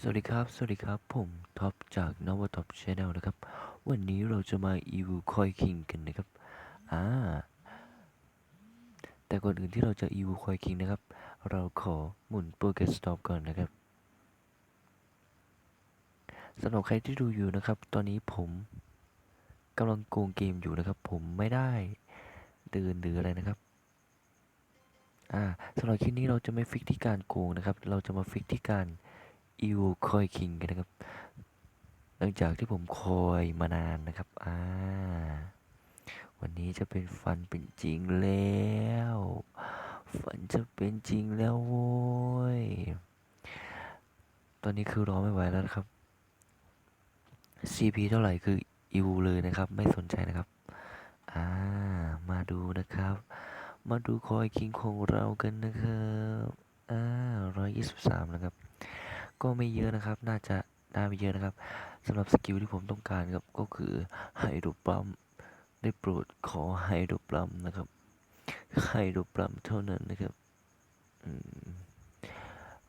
สวัสดีครับ สวัสดีครับ ผมท็อปจากนวท็อปชาแนลนะครับ วันนี้เราจะมาอีวูคอยคิงกันนะครับ อ่า แต่ก่อนอื่นที่เราจะอีวูคอยคิงนะครับ เราขอหมุนโปรเกสต็อปก่อนนะครับสำหรับใครที่ดูอยู่นะครับ ตอนนี้ผมกำลังโกงเกมอยู่นะครับ ผมไม่ได้เดินหรืออะไรนะครับ อ่าสำหรับคลิปนี้เราจะไม่ฟิกที่การโกงนะครับ เราจะมาฟิกที่การ อีวคอยคิงกันนะครับ หลังจากที่ผมคอยมานานนะครับ อ่า วันนี้จะเป็นฟันเป็นจริงแล้ว ฝันจะเป็นจริงแล้วโว้ย ตอนนี้คือรอไม่ไหวแล้วนะครับ CP เท่าไหร่คืออิวเลยนะครับ ไม่สนใจนะครับ อ่า มาดูนะครับ มาดูคอยคิงของเรากันนะครับ อ่าร้อยยี่สิบสามนะครับ ก็ไม่เยอะนะครับ น่าจะได้ไม่เยอะนะครับสำหรับสกิลที่ผมต้องการครับก็คือไฮโดรปัมได้โปรดขอไฮโดรปัมนะครับไฮโดรปัมเท่านั้นนะครับ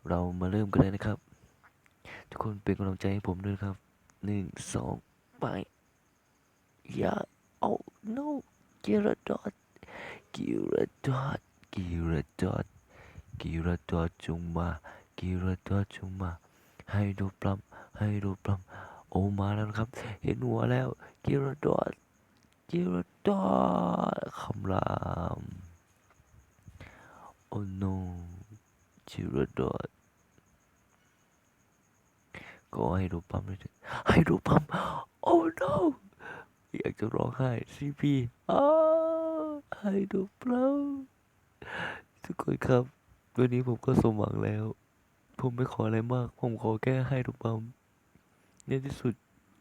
เรามาเริ่มกันเลยนะครับ ทุกคนเป็นกำลังใจให้ผมด้วยครับหนึ่งสองไปอย่าเอา no กิระดอดกิระดอดกิระดอดกิระดอดจงมา กิระดอดจงมาไฮโดรปัมไฮโดรปัมโอมาแล้วครับ เห็นหัวแล้วกิระดอดกิระดอดคำรามโอ้ no กิระดอดก็ให้ดูปั๊มเลยเถอะให้ดูปั๊มโอ้ no อยากจะร้องไห้ซีพีอ้าให้ดูปั๊มทุกคนครับ วันนี้ผมก็สมหวังแล้ว ผมไม่ขออะไรมาก ผมขอแค่ให้ดูปั๊มในที่สุด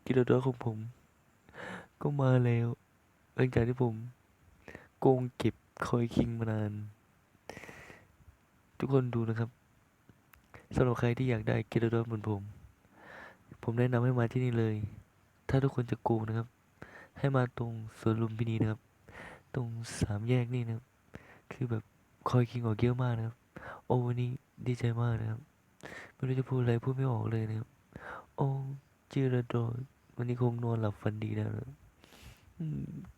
กิโลดอของผม ก็มาแล้วหลังจากที่ผม โกงเก็บคอยคิงมานาน ทุกคนดูนะครับสำหรับใครที่อยากได้กิโลดอเหมือนผม ผมแนะนำให้มาที่นี่เลย ถ้าทุกคนจะโกงนะครับ ให้มาตรงสวนลุมพินีนะครับ ตรงสามแยกนี่นะครับ คือแบบคอยคิงออกเยอะมากนะครับ โอ้วันนี้ดีใจมากนะครับ ไม่รู้จะพูดอะไรพูดไม่ออกเลยนะครับโอ้จิระโดดวันนี้คงนอนหลับฝันดีแล้วนะ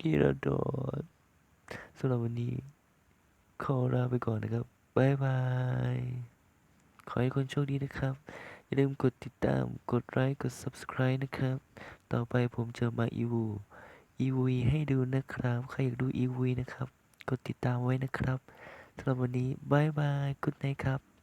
จิระโดดสำหรับวันนี้ขอลาไปก่อนนะครับบายบาย ขอให้คนโชคดีนะครับ อย่าลืมกดติดตาม กดไลค์ กด subscribe นะครับ ต่อไปผมจะมาอีวูอีวีให้ดูนะครับ ใครอยากดูอีวีนะครับ กดติดตามไว้นะครับสำหรับวันนี้บายบายกุดไนครับ